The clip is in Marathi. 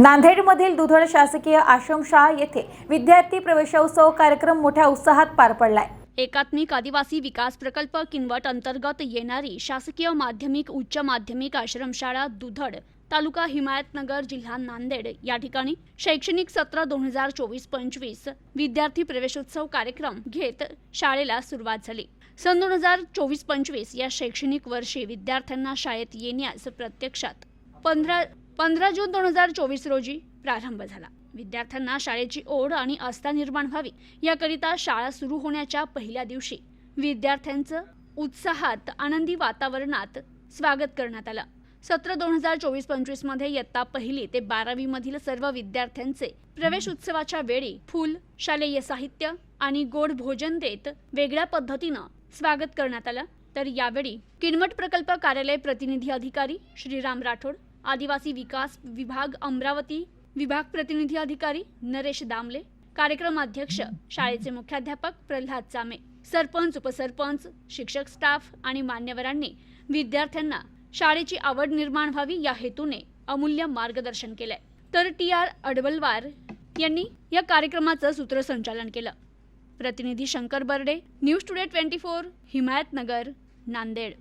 नांदेडमधील दुधड शासकीय आश्रमशाळा येथे विद्यार्थी प्रवेशोत्सव कार्यक्रम मोठ्या उत्साहात पार पडलाय. एकात्मिक आदिवासी विकास प्रकल्प किनवट अंतर्गत येणारी शासकीय माध्यमिक उच्च माध्यमिक आश्रमशाळा दुधड तालुका हिमायतनगर जिल्हा नांदेड. या ठिकाणी शैक्षणिक सत्र दोन हजार चोवीस पंचवीस विद्यार्थी प्रवेशोत्सव कार्यक्रम घेत शाळेला सुरुवात झाली. सन दोन हजार चोवीस पंचवीस या शैक्षणिक वर्षी विद्यार्थ्यांना शाळेत येण्यास प्रत्यक्षात पंधरा पंधरा जून दोन हजार चोवीस रोजी प्रारंभ झाला. विद्यार्थ्यांना शाळेची ओढ आणि आस्था निर्माण व्हावी याकरिता शाळा सुरू होण्याच्या पहिल्या दिवशी विद्यार्थ्यांचं उत्साहात आनंदी वातावरणात स्वागत करण्यात आलं. सत्र दोन हजार चोवीस पंचवीसमध्ये इयत्ता पहिली ते बारावी मधील सर्व विद्यार्थ्यांचे प्रवेश उत्सवाच्या वेळी फूल शालेय साहित्य आणि गोड भोजन देत वेगळ्या पद्धतीनं स्वागत करण्यात आलं. तर यावेळी किनवट प्रकल्प कार्यालय प्रतिनिधी अधिकारी श्रीराम राठोड आदिवासी विकास विभाग अमरावती विभाग प्रतिनिधी अधिकारी नरेश दामले कार्यक्रम अध्यक्ष शाळेचे मुख्याध्यापक प्रल्हाद चामे सरपंच उपसरपंच शिक्षक स्टाफ आणि मान्यवरांनी विद्यार्थ्यांना शाळेची आवड निर्माण व्हावी या हेतूने अमूल्य मार्गदर्शन केलंय. तर टी आर अडवलवार यांनी या कार्यक्रमाचं सूत्रसंचालन केलं. प्रतिनिधी Shankar Barde news today twenty four Himayatnagar Nanded.